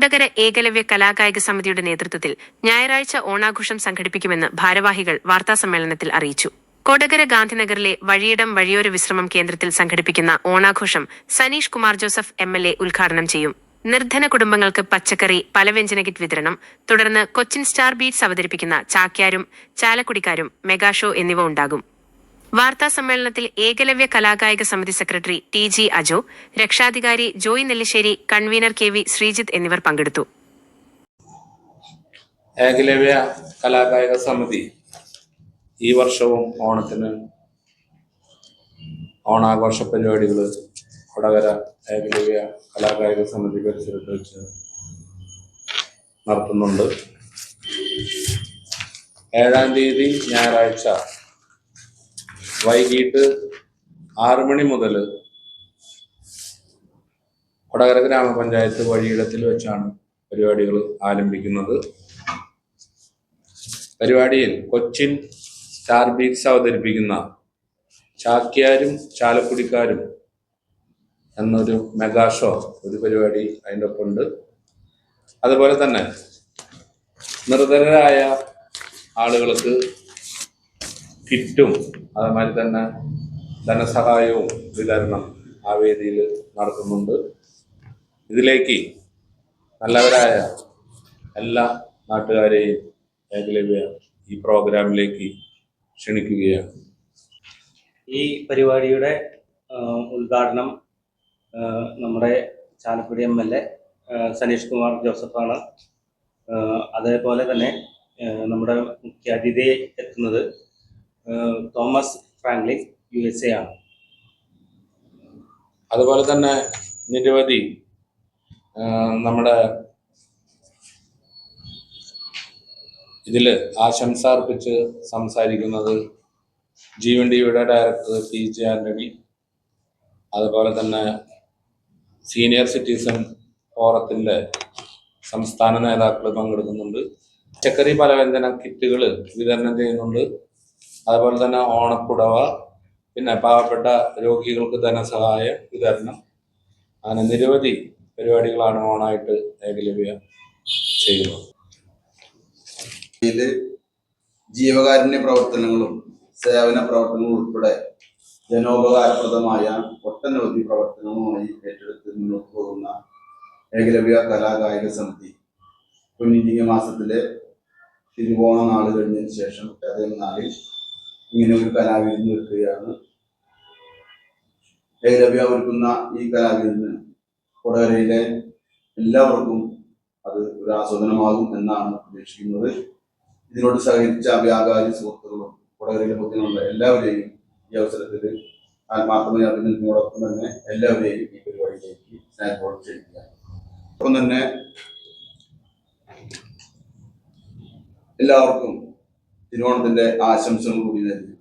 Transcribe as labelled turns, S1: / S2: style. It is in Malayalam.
S1: കൊടകര ഏകലവ്യ കലാകായിക സമിതിയുടെ നേതൃത്വത്തിൽ ഞായറാഴ്ച ഓണാഘോഷം സംഘടിപ്പിക്കുമെന്ന് ഭാരവാഹികൾ വാർത്താസമ്മേളനത്തിൽ അറിയിച്ചു. കോടകര ഗാന്ധിനഗറിലെ വഴിയിടം വഴിയോര വിശ്രമം കേന്ദ്രത്തിൽ സംഘടിപ്പിക്കുന്ന ഓണാഘോഷം Saneesh Kumar Joseph M L A ഉദ്ഘാടനം ചെയ്യും. നിർധന കുടുംബങ്ങൾക്ക് പച്ചക്കറി പലവ്യഞ്ജന കിറ്റ് വിതരണം തുടർന്ന് കൊച്ചിൻ സ്റ്റാർ ബീറ്റ്സ് അവതരിപ്പിക്കുന്ന ചാക്യാരും ചാലക്കുടിക്കാരും മെഗാഷോ എന്നിവ ഉണ്ടാകും. വാർത്താ സമ്മേളനത്തിൽ ഏകലവ്യ കലാകായിക സമിതി സെക്രട്ടറി ടി ജി അജോ രക്ഷാധികാരി Joy Nellissery convener K V Sreejith എന്നിവർ പങ്കെടുത്തു.
S2: ഏകലവ്യ കലാകായിക സമിതി ഈ വർഷവും ഓണത്തിന് ഓണാഘോഷ പരിപാടികൾ കൊടകര ഏകലവ്യ കലാകായിക സമിതി പരിസരത്ത് വെച്ച് നടത്തുന്നുണ്ട്. ഏഴാം തീയതി ഞായറാഴ്ച വൈകിട്ട് ആറു മണി മുതൽ കൊടകര ഗ്രാമപഞ്ചായത്ത് വഴിയിടത്തിൽ വെച്ചാണ് പരിപാടികൾ ആരംഭിക്കുന്നത്. പരിപാടിയിൽ കൊച്ചിൻ സ്റ്റാർ ബീറ്റ്സ് അവതരിപ്പിക്കുന്ന ചാക്യാരും ചാലക്കുടിക്കാരും എന്നൊരു മെഗാ ഷോ ഒരു പരിപാടി അതിന്റെ ഒപ്പമുണ്ട്. അതുപോലെ തന്നെ നിർധനരായ ആളുകൾക്ക് കിറ്റും അതുമാതിരി തന്നെ ധനസഹായവും വിതരണം ആ വേദിയിൽ നടത്തുന്നുണ്ട്. ഇതിലേക്ക് നല്ലവരായ എല്ലാ നാട്ടുകാരെയും ഏകലവ്യ ഈ പ്രോഗ്രാമിലേക്ക് ക്ഷണിക്കുകയാണ്.
S3: ഈ പരിപാടിയുടെ ഉദ്ഘാടനം നമ്മുടെ Chalakudy M L A Saneesh Kumar ജോസഫാണ്. അതേപോലെ തന്നെ നമ്മുടെ മുഖ്യാതിഥി എത്തുന്നത് Thomas Franklin U S A ആണ്.
S2: അതുപോലെ തന്നെ നിരവധി നമ്മുടെ ഇതിൽ ആശംസ അർപ്പിച്ച് സംസാരിക്കുന്നത് ജീവൻ ടിവിയുടെ ഡയറക്ടർ പി ജെ ആന്റണി അതുപോലെ തന്നെ സീനിയർ സിറ്റിസൺ ഫോറത്തിന്റെ സംസ്ഥാന നേതാക്കൾ പങ്കെടുക്കുന്നുണ്ട്. പച്ചക്കറി പലവ്യഞ്ജന കിറ്റുകൾ വിതരണം ചെയ്യുന്നുണ്ട്. അതുപോലെ തന്നെ ഓണക്കുടവ പിന്നെ പാവപ്പെട്ട രോഗികൾക്ക് ധനസഹായം വിതരണം. അങ്ങനെ നിരവധി പരിപാടികളാണ് ഓണായിട്ട് ഏകലവ്യ ചെയ്യുന്നത്.
S4: ഇതിൽ ജീവകാരുണ്യ പ്രവർത്തനങ്ങളും സേവന പ്രവർത്തനങ്ങളും ഉൾപ്പെടെ ജനോപകാരപ്രദമായ ഒട്ടനവധി പ്രവർത്തനങ്ങളുമായി ഏറ്റെടുത്ത് മുന്നോട്ട് പോകുന്ന ഏകലവ്യ കലാകായിക സമിതി. കുഞ്ഞിഞ്ചിങ്ങ മാസത്തിലെ തിരുവോണ നാൾ കഴിഞ്ഞതിന് ശേഷം അതേ നാളിൽ ഇങ്ങനെ ഒരു കലാവിരുന്ന് വെക്കുകയാണ് ഏകലവ്യ ഒരുക്കുന്ന ഈ കലാവിരുന്ന് കൊടകരയിലെ എല്ലാവർക്കും അത് ഒരു ആസ്വാദനമാകും എന്നാണ് പ്രതീക്ഷിക്കുന്നത്. ഇതിനോട് സഹകരിച്ച വ്യാപാരി സുഹൃത്തുക്കളും കൊടകരയിലെ ബുദ്ധിമുട്ടുള്ള എല്ലാവരെയും ഈ അവസരത്തിൽ ആത്മാർത്ഥമായി അഭിനന്ദനോടൊപ്പം തന്നെ എല്ലാവരെയും ഈ പരിപാടിയിലേക്ക് സ്നേഹത്തോടെ ക്ഷണിക്കുക ഒപ്പം തന്നെ എല്ലാവർക്കും തിരുവോണത്തിന്റെ ആശംസകൾ കൂടി നൽകി